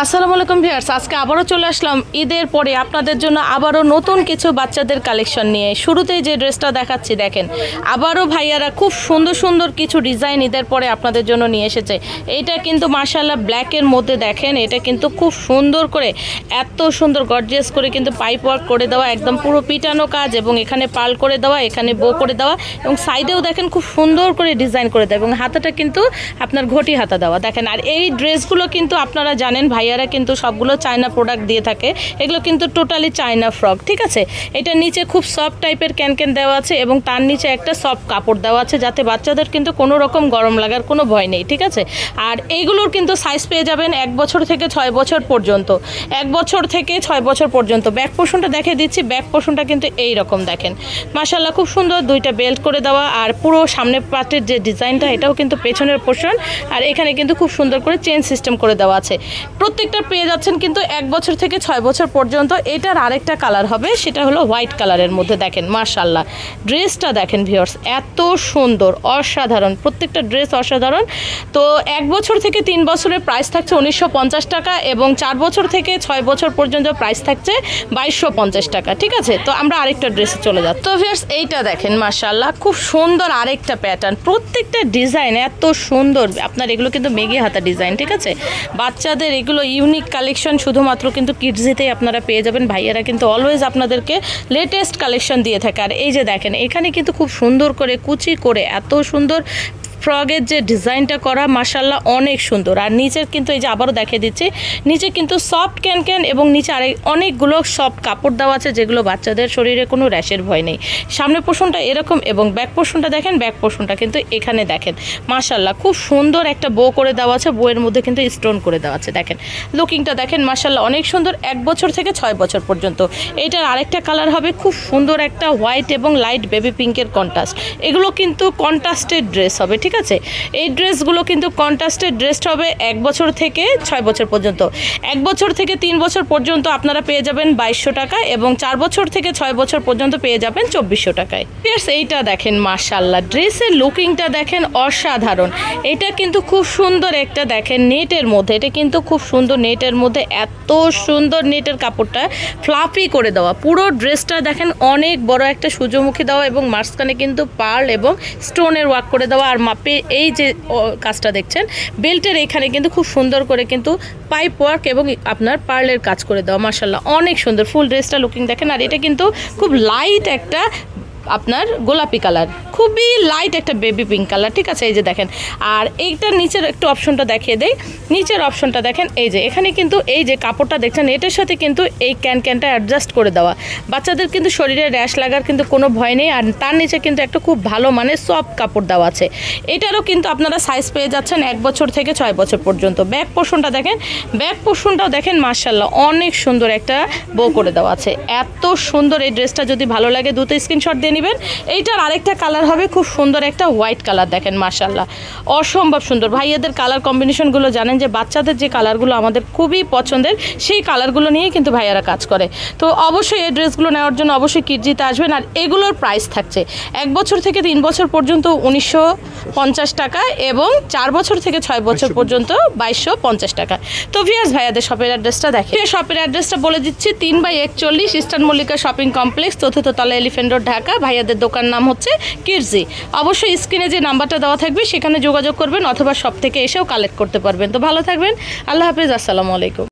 আসসালামু আলাইকুম ভিউয়ার্স, আজকে আবারও চলে আসলাম ঈদের পরে আপনাদের জন্য আবারও নতুন কিছু বাচ্চাদের কালেকশন নিয়ে। শুরুতেই যে ড্রেসটা দেখাচ্ছি, দেখেন, আবারও ভাইয়ারা খুব সুন্দর সুন্দর কিছু ডিজাইন ঈদের পরে আপনাদের জন্য নিয়ে এসেছে। এইটা কিন্তু মার্শাল্লাহ ব্ল্যাকের মধ্যে দেখেন, এটা কিন্তু খুব সুন্দর করে, এত সুন্দর গর্জিয়াস করে কিন্তু পাইপ ওয়ার্ক করে দেওয়া, একদম পুরো পিটানো কাজ এবং এখানে পাল করে দেওয়া, এখানে বো করে দেওয়া এবং সাইডেও দেখেন খুব সুন্দর করে ডিজাইন করে দেওয়া এবং হাতাটা কিন্তু আপনার ঘটি হাতা দেওয়া। দেখেন, আর এই ড্রেসগুলো কিন্তু আপনারা জানেন ভাইয়ারা কিন্তু সবগুলো চায়না প্রোডাক্ট দিয়ে থাকে। এগুলো কিন্তু টোটালি চায়না ফ্রক ঠিক আছে? এটা নিচে খুব সফট টাইপের ক্যান ক্যান দেওয়া আছে এবং তার নিচে একটা সফট কাপড় দেওয়া আছে যাতে বাচ্চাদের কিন্তু কোনো রকম গরম লাগার কোনো ভয় নেই, ঠিক আছে? আর এইগুলোর কিন্তু সাইজ পেয়ে যাবেন এক বছর থেকে ছয় বছর পর্যন্ত। এক বছর থেকে ছয় বছর পর্যন্ত। ব্যাক পোর্শনটা দেখে দিচ্ছি ব্যাক পোর্শনটা কিন্তু এই রকম দেখেন। মাশাল্লাহ খুব সুন্দর দুইটা বেল্ট করে দেওয়া আর পুরো সামনের পার্টের যে ডিজাইনটা এটাও কিন্তু পেছনের পোষণ আর এখানে কিন্তু খুব সুন্দর করে চেন সিস্টেম করে দেওয়া আছে। প্রত্যেকটা পেয়ে যাচ্ছেন কিন্তু এক বছর থেকে ছয় বছর পর্যন্ত এটার আরেকটা কালার হবে, সেটা হলো হোয়াইট কালারের মধ্যে দেখেন মার্শাল্লাহ ড্রেসটা দেখেন ভিওর্স এত সুন্দর, অসাধারণ, প্রত্যেকটা ড্রেস অসাধারণ। তো এক বছর থেকে তিন বছরের প্রাইস থাকছে উনিশশো পঞ্চাশ টাকা এবং চার বছর থেকে ছয় বছর পর্যন্ত প্রাইস থাকছে বাইশশো টাকা, ঠিক আছে? তো আমরা আরেকটা ড্রেসে চলে যাচ্ছি। তো ভিওর্স এইটা দেখেন মার্শাল্লাহ খুব সুন্দর আরেকটা প্যাটার্ন প্রত্যেকটা ডিজাইন এত সুন্দর, আপনার এগুলো কিন্তু মেঘে হাতা ডিজাইন ঠিক আছে? বাচ্চাদের এগুলো ইউনিক কালেকশন শুধুমাত্র কিন্তু কিডসিতেই আপনারা পেয়ে যাবেন। ভাইয়েরা কিন্তু অলওয়েজ আপনাদেরকে লেটেস্ট কালেকশন দিয়ে থাকে। আর এই যে দেখেন, এখানে কিন্তু খুব সুন্দর করে কুচি করে এত সুন্দর ফ্রগের যে ডিজাইনটা করা মাসাল্লাহ অনেক সুন্দর। আর নিচের কিন্তু এই যে আবারও দেখিয়ে দিচ্ছি, নিচে কিন্তু সফট ক্যান ক্যান এবং নিচে আরেক অনেকগুলো সফট কাপড় দেওয়া আছে, যেগুলো বাচ্চাদের শরীরে কোনো র্যাশের ভয় নেই। সামনে পোষণটা এরকম এবং ব্যাক পোষণটা দেখেন, ব্যাক পোষণটা কিন্তু এখানে দেখেন। মাসাল্লাহ খুব সুন্দর একটা বো করে দেওয়া আছে বইয়ের মধ্যে কিন্তু স্টোন করে দেওয়া আছে, দেখেন। লুকিংটা দেখেন মাসাল্লাহ অনেক সুন্দর, এক বছর থেকে ছয় বছর পর্যন্ত। এইটার আরেকটা কালার হবে খুব সুন্দর একটা হোয়াইট এবং লাইট বেবি পিঙ্কের কন্ট্রাস্ট। এগুলো কিন্তু কন্ট্রাস্টেড ড্রেস হবে, ঠিক আছে? এই ড্রেসগুলো কিন্তু কন্ট্রাস্টেড ড্রেস হবে এক বছর থেকে ছয় বছর পর্যন্ত। এক বছর থেকে তিন বছর পর্যন্ত আপনারা পেয়ে যাবেন বাইশশো টাকা এবং চার বছর থেকে ছয় বছর পর্যন্ত পেয়ে যাবেন চব্বিশশো টাকায়। Yes, এইটা দেখেন মার্শাল্লাহ ড্রেসের লুকিংটা দেখেন অসাধারণ। এটা কিন্তু খুব সুন্দর একটা দেখেন নেটের মধ্যে। এটা কিন্তু খুব সুন্দর নেটের মধ্যে এত সুন্দর নেটের কাপড়টা ফ্লাফি করে দেওয়া। পুরো ড্রেসটা দেখেন অনেক বড় একটা সূর্যমুখী দেওয়া এবং মাঝখানে কিন্তু পার্ল এবং স্টোনের ওয়ার্ক করে দেওয়া। আর এই যে কাজটা দেখছেন, বেল্টের এখানে কিন্তু খুব সুন্দর করে কিন্তু পাইপ ওয়ার্ক এবং আপনার পার্লের কাজ করে দেওয়া মার্শাল্লাহ অনেক সুন্দর, ফুল ড্রেসটা লুকিং দেখেন, আর এটা কিন্তু খুব লাইট একটা আপনার গোলাপি কালার। খুবই লাইট একটা বেবি পিঙ্ক কালার ঠিক আছে? এই যে দেখেন। আর এইটার নিচের একটু অপশনটা দেখিয়ে দেই। নিচের অপশনটা দেখেন, এই যে, এখানে কিন্তু এই যে কাপড়টা দেখছেন, এটার সাথে কিন্তু এই ক্যান ক্যানটা অ্যাডজাস্ট করে দেওয়া। বাচ্চাদের কিন্তু শরীরে র্যাশ লাগার কিন্তু কোনো ভয় নেই, আর তার নিচে কিন্তু একটা খুব ভালো মানে সফট কাপড় দেওয়া আছে। এটারও কিন্তু আপনারা সাইজ পেয়ে যাচ্ছেন এক বছর থেকে ছয় বছর পর্যন্ত। ব্যাক পোর্শনটা দেখেন ব্যাক পোর্শনটাও দেখেন মার্শাল্লাহ অনেক সুন্দর একটা বউ করে দেওয়া আছে। এত সুন্দর এই ড্রেসটা যদি ভালো লাগে, দুটো স্ক্রিনশট দিয়ে নেবেন। এইটার আরেকটা কালার হবে খুব সুন্দর একটা হোয়াইট কালার দেখেন মার্শাল্লাহ অসম্ভব সুন্দর। ভাইয়াদের কালার কম্বিনেশনগুলো জানেন যে বাচ্চাদের যে কালারগুলো আমাদের খুবই পছন্দের সেই কালারগুলো নিয়েই কিন্তু ভাইয়ারা কাজ করে। তো অবশ্যই এই ড্রেসগুলো নেওয়ার জন্য অবশ্যই কিডজিতে আসবেন। আর এগুলোর প্রাইস থাকছে এক বছর থেকে তিন বছর পর্যন্ত উনিশশো পঞ্চাশ টাকা এবং চার বছর থেকে ছয় বছর পর্যন্ত বাইশশো পঞ্চাশ টাকা। তো ভিয়াস ভাইয়াদের শপের অ্যাড্রেসটা দেখে শপের অ্যাড্রেসটা বলে দিচ্ছি তিন বাই একচল্লিশ ইস্টার্ন মল্লিকা শপিং কমপ্লেক্স চতুর্থ তলা এলিফেন্ট রোড ঢাকা ভাইয়াদের দোকান নাম হচ্ছে কিরজি। অবশ্যই স্ক্রিনে যে নাম্বারটা দেওয়া থাকবে, সেখানে যোগাযোগ করবেন অথবা সব থেকে এসেও কালেক্ট করতে পারবেন। তো ভালো থাকবেন। আল্লাহ হাফিজ, আসসালামু আলাইকুম।